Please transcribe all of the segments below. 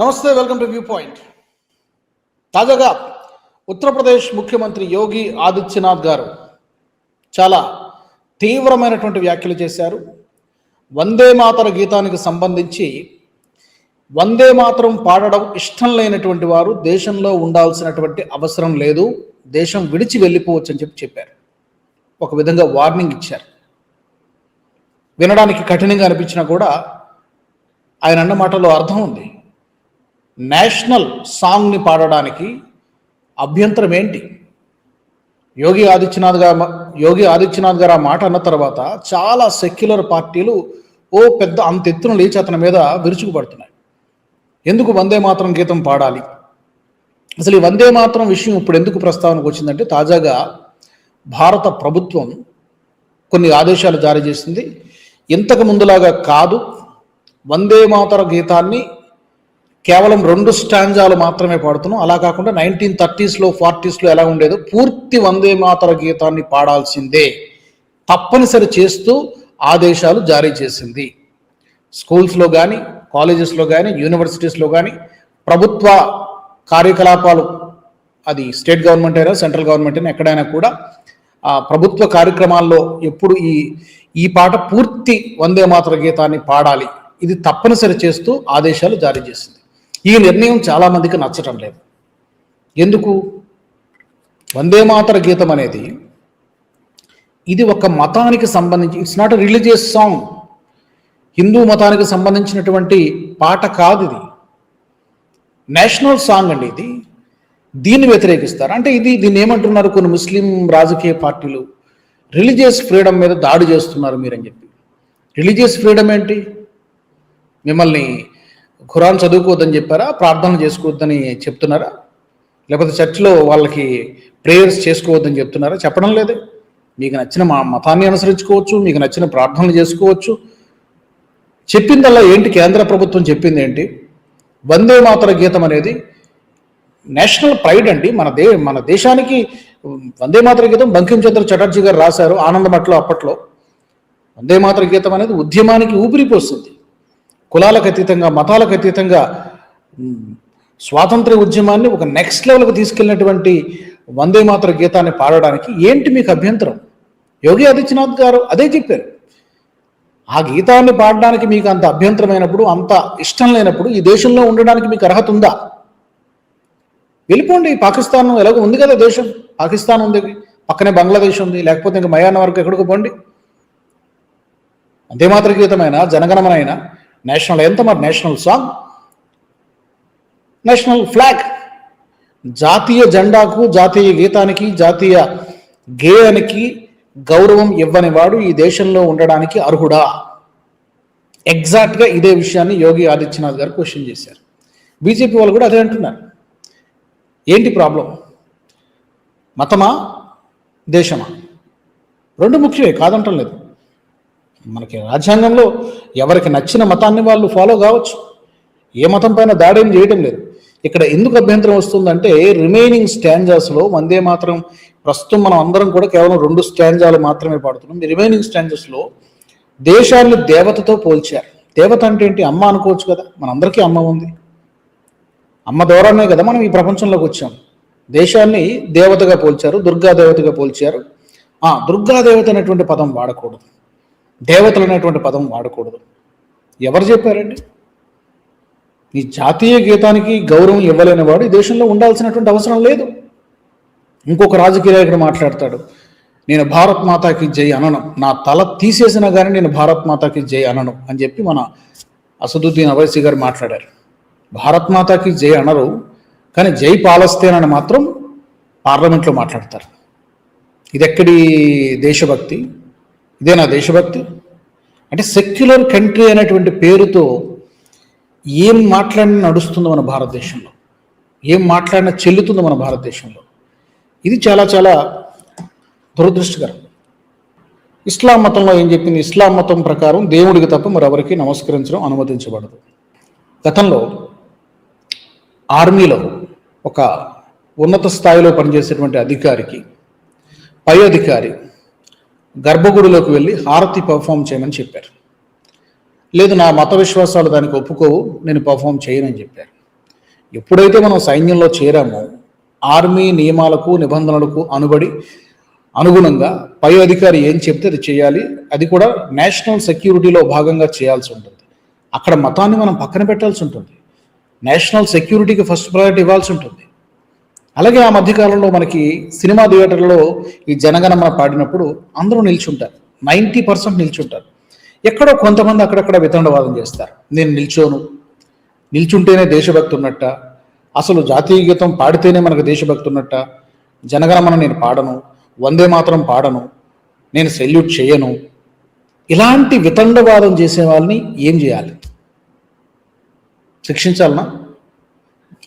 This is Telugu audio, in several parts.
నమస్తే వెల్కమ్ టు వ్యూ పాయింట్. తాజాగా ఉత్తరప్రదేశ్ ముఖ్యమంత్రి యోగి ఆదిత్యనాథ్ గారు చాలా తీవ్రమైనటువంటి వ్యాఖ్యలు చేశారు. వందే మాతర గీతానికి సంబంధించి వందే మాతరం పాడడం ఇష్టం లేనటువంటి వారు దేశంలో ఉండాల్సినటువంటి అవసరం లేదు దేశం విడిచి వెళ్ళిపోవచ్చు అని చెప్పి చెప్పారు. ఒక విధంగా వార్నింగ్ ఇచ్చారు. వినడానికి కఠినంగా అనిపించినా కూడా ఆయన అన్న మాటలో అర్థం ఉంది. నేషనల్ సాంగ్ని పాడడానికి అభ్యంతరం ఏంటి? యోగి ఆదిత్యనాథ్ గారు యోగి ఆదిత్యనాథ్ గారు ఆ మాట అన్న తర్వాత చాలా సెక్యులర్ పార్టీలు ఓ పెద్ద అంత ఎత్తున లేచి అతని మీద విరుచుకుపడుతున్నాయి. ఎందుకు వందే మాత్రం గీతం పాడాలి? అసలు ఈ వందే మాత్రం విషయం ఇప్పుడు ఎందుకు ప్రస్తావనకు వచ్చిందంటే తాజాగా భారత ప్రభుత్వం కొన్ని ఆదేశాలు జారీ చేసింది. ఇంతకు ముందులాగా కాదు. వందే మాతర గీతాన్ని కేవలం రెండు స్టాంజాలు మాత్రమే పాడుతున్నాం. అలా కాకుండా నైన్టీన్ థర్టీస్లో ఫార్టీస్లో ఎలా ఉండేదో పూర్తి వందే మాతర గీతాన్ని పాడాల్సిందే. తప్పనిసరి చేస్తూ ఆదేశాలు జారీ చేసింది. స్కూల్స్లో కానీ కాలేజెస్లో కానీ యూనివర్సిటీస్లో కానీ ప్రభుత్వ కార్యకలాపాలు అది స్టేట్ గవర్నమెంట్ అయినా సెంట్రల్ గవర్నమెంట్ అయినా ఎక్కడైనా కూడా ప్రభుత్వ కార్యక్రమాల్లో ఎప్పుడు ఈ ఈ పాట పూర్తి వందే మాతర గీతాన్ని పాడాలి. ఇది తప్పనిసరి చేస్తూ ఆదేశాలు జారీ చేసింది. ఈ నిర్ణయం చాలామందికి నచ్చటం లేదు. ఎందుకు? వందే మాతర గీతం అనేది ఇది ఒక మతానికి సంబంధించి it's not religious song Hindu మతానికి సంబంధించినటువంటి పాట కాదు ఇది. నేషనల్ సాంగ్ అండి ఇది. దీన్ని వ్యతిరేకిస్తారు. అంటే ఇది దీన్ని ఏమంటున్నారు కొన్ని ముస్లిం రాజకీయ పార్టీలు? రిలీజియస్ ఫ్రీడమ్ మీద దాడి చేస్తున్నారు మీరని చెప్పి. రిలీజియస్ ఫ్రీడమ్ ఏంటి? మిమ్మల్ని ఖురాన్ చదువుకోవద్దని చెప్పారా? ప్రార్థన చేసుకోవద్దని చెప్తున్నారా? లేకపోతే చర్చిలో వాళ్ళకి ప్రేయర్స్ చేసుకోవద్దని చెప్తున్నారా? చెప్పడం లేదు. మీకు నచ్చిన మా మతాన్ని అనుసరించుకోవచ్చు మీకు నచ్చిన ప్రార్థనలు చేసుకోవచ్చు. చెప్పిందల్లా ఏంటి? కేంద్ర ప్రభుత్వం చెప్పింది ఏంటి? వందే మాతర గీతం అనేది నేషనల్ ప్రైడ్ అండి. మన దే మన దేశానికి వందే మాతర గీతం బంకించంద్ర చటర్జీ గారు రాశారు ఆనందమట్లో అప్పట్లో. వందే మాతర గీతం అనేది ఉద్యమానికి ఊపిరిపోస్తుంది కులాలకు అతీతంగా మతాలకు అతీతంగా స్వాతంత్ర ఉద్యమాన్ని ఒక నెక్స్ట్ లెవెల్కి తీసుకెళ్ళినటువంటి వందే మాత్ర గీతాన్ని పాడడానికి ఏంటి మీకు అభ్యంతరం? యోగి ఆదిత్యనాథ్ గారు అదే చెప్పారు. ఆ గీతాన్ని పాడడానికి మీకు అంత అభ్యంతరమైనప్పుడు అంత ఇష్టం లేనప్పుడు ఈ దేశంలో ఉండడానికి మీకు అర్హత ఉందా? వెళ్ళిపోండి పాకిస్తాన్ ఎలాగో ఉంది కదా దేశం. పాకిస్తాన్ ఉంది పక్కనే బంగ్లాదేశ్ ఉంది లేకపోతే ఇంకా మయాన్ వరకు ఎక్కడికి పోండి. అంతే మాత్ర గీతమైన జనగణమనైన నేషనల్ ఎంత మరి? National song? National flag. జాతీయ జెండాకు జాతీయ గీతానికి జాతీయ గేయానికి గౌరవం ఇవ్వని వాడు ఈ దేశంలో ఉండడానికి అర్హుడా? ఎగ్జాక్ట్గా ఇదే విషయాన్ని యోగి ఆదిత్యనాథ్ గారు క్వశ్చన్ చేశారు. బీజేపీ వాళ్ళు కూడా అదే అంటున్నారు. ఏంటి ప్రాబ్లం మతమా? దేశమా? రెండు ముఖ్యమే కాదంటం లేదు. మనకి రాజ్యాంగంలో ఎవరికి నచ్చిన మతాన్ని వాళ్ళు ఫాలో కావచ్చు. ఏ మతం పైన దాడేం చేయడం లేదు. ఇక్కడ ఎందుకు అభ్యంతరం వస్తుందంటే రిమైనింగ్ స్టాంజాస్లో వందే మాత్రం ప్రస్తుతం మనం అందరం కూడా కేవలం రెండు స్టాంజాలు మాత్రమే పాడుతున్నాం. రిమైనింగ్ స్టాంజెస్లో దేశాన్ని దేవతతో పోల్చారు. దేవత అంటే ఏంటి? అమ్మ అనుకోవచ్చు కదా. మనందరికీ అమ్మ ఉంది. అమ్మ ద్వారానే కదా మనం ఈ ప్రపంచంలోకి వచ్చాం. దేశాన్ని దేవతగా పోల్చారు దుర్గా దేవతగా పోల్చారు. ఆ దుర్గా దేవత అనేటువంటి పదం వాడకూడదు. దేవతలు అనేటువంటి పదం వాడకూడదు. ఎవరు చెప్పారండి? ఈ జాతీయ గీతానికి గౌరవం ఇవ్వలేని వాడు ఈ దేశంలో ఉండాల్సినటువంటి అవసరం లేదు. ఇంకొక రాజకీయ నాయకుడు మాట్లాడతాడు నేను భారత్ మాతాకి జై అనను. నా తల తీసేసినా కానీ నేను భారత్ మాతాకి జై అనను. అని చెప్పి మన అసదుద్దీన్ అవైసీ గారు మాట్లాడారు. భారత్ మాతాకి జై అనరు కానీ జై పాలస్తేన్ అని మాత్రం పార్లమెంట్లో మాట్లాడతారు. ఇది ఎక్కడి దేశభక్తి? ఇదే నా దేశభక్తి. అంటే సెక్యులర్ కంట్రీ అనేటువంటి పేరుతో ఏం మాట్లాడిన నడుస్తుందో మన భారతదేశంలో. ఏం మాట్లాడినా చెల్లుతుందో మన భారతదేశంలో. ఇది చాలా చాలా దురదృష్టకరం. ఇస్లాం మతంలో ఏం చెప్పింది? ఇస్లాం మతం ప్రకారం దేవుడికి తప్ప మరెవరికి నమస్కరించడం అనుమతించబడదు. గతంలో ఆర్మీలో ఒక ఉన్నత స్థాయిలో పనిచేసేటువంటి అధికారికి పై అధికారి గర్భగుడిలోకి వెళ్ళి హారతి పర్ఫామ్ చేయమని చెప్పారు. లేదు నా మత విశ్వాసాలు దానికి ఒప్పుకోవు నేను పర్ఫామ్ చేయనని చెప్పారు. ఎప్పుడైతే మనం సైన్యంలో చేరామో ఆర్మీ నియమాలకు నిబంధనలకు అనుబడి అనుగుణంగా పై అధికారి ఏం చెప్తే అది చేయాలి అది కూడా నేషనల్ సెక్యూరిటీలో భాగంగా చేయాల్సి ఉంటుంది. అక్కడ మతాన్ని మనం పక్కన పెట్టాల్సి ఉంటుంది. నేషనల్ సెక్యూరిటీకి ఫస్ట్ ప్రయారిటీ ఇవ్వాల్సి ఉంటుంది. అలాగే ఆ మధ్యకాలంలో మనకి సినిమా థియేటర్లో ఈ జనగణమన పాడినప్పుడు అందరూ నిల్చుంటారు. Ninety percent నిల్చుంటారు. ఎక్కడో కొంతమంది అక్కడక్కడ వితండవాదం చేస్తారు. నేను నిల్చోను. నిల్చుంటేనే దేశభక్తి ఉన్నట్ట. అసలు జాతీయ గీతం పాడితేనే మనకు దేశభక్తి ఉన్నట్ట. జనగణమన నేను పాడను. వందే మాత్రం పాడను. నేను సెల్యూట్ చేయను. ఇలాంటి వితండవాదం చేసే వాళ్ళని ఏం చేయాలి? శిక్షించాలనా?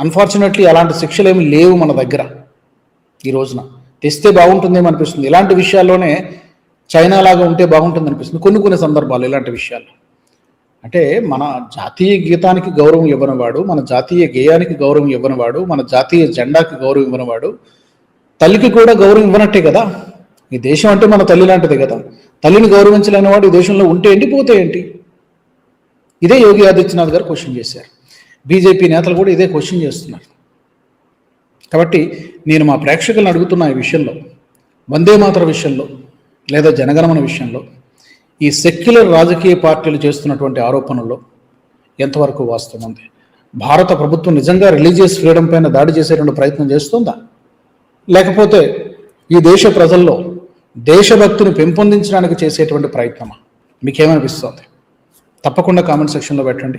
అన్ఫార్చునేట్లీ అలాంటి శిక్షలు ఏమి లేవు మన దగ్గర ఈ రోజున. తెస్తే బాగుంటుందేమో అనిపిస్తుంది. ఇలాంటి విషయాల్లోనే చైనా లాగా ఉంటే బాగుంటుంది అనిపిస్తుంది. కొన్ని కొన్ని సందర్భాలు ఇలాంటి విషయాలు. అంటే మన జాతీయ గీతానికి గౌరవం ఇవ్వనివాడు మన జాతీయ గేయానికి గౌరవం ఇవ్వనివాడు మన జాతీయ జెండాకి గౌరవం ఇవ్వనివాడు తల్లికి కూడా గౌరవం ఇవ్వనట్టే కదా? ఈ దేశం అంటే మన తల్లి లాంటిదే కదా? తల్లిని గౌరవించలేని వాడు ఈ దేశంలో ఉంటే ఏంటి పోతే ఏంటి? ఇదే యోగి ఆదిత్యనాథ్ గారు క్వశ్చన్ చేశారు. బీజేపీ నేతలు కూడా ఇదే క్వశ్చన్ చేస్తున్నారు. కాబట్టి నేను మా ప్రేక్షకులను అడుగుతున్న ఈ విషయంలో వందే మాతర విషయంలో లేదా జనగణమన విషయంలో ఈ సెక్యులర్ రాజకీయ పార్టీలు చేస్తున్నటువంటి ఆరోపణల్లో ఎంతవరకు వాస్తవం ఉంది? భారత ప్రభుత్వం నిజంగా రిలీజియస్ ఫ్రీడమ్ పైన దాడి చేసేటువంటి ప్రయత్నం చేస్తుందా? లేకపోతే ఈ దేశ ప్రజల్లో దేశభక్తిని పెంపొందించడానికి చేసేటువంటి ప్రయత్నమా? మీకేమనిపిస్తుంది? తప్పకుండా కామెంట్ సెక్షన్లో పెట్టండి.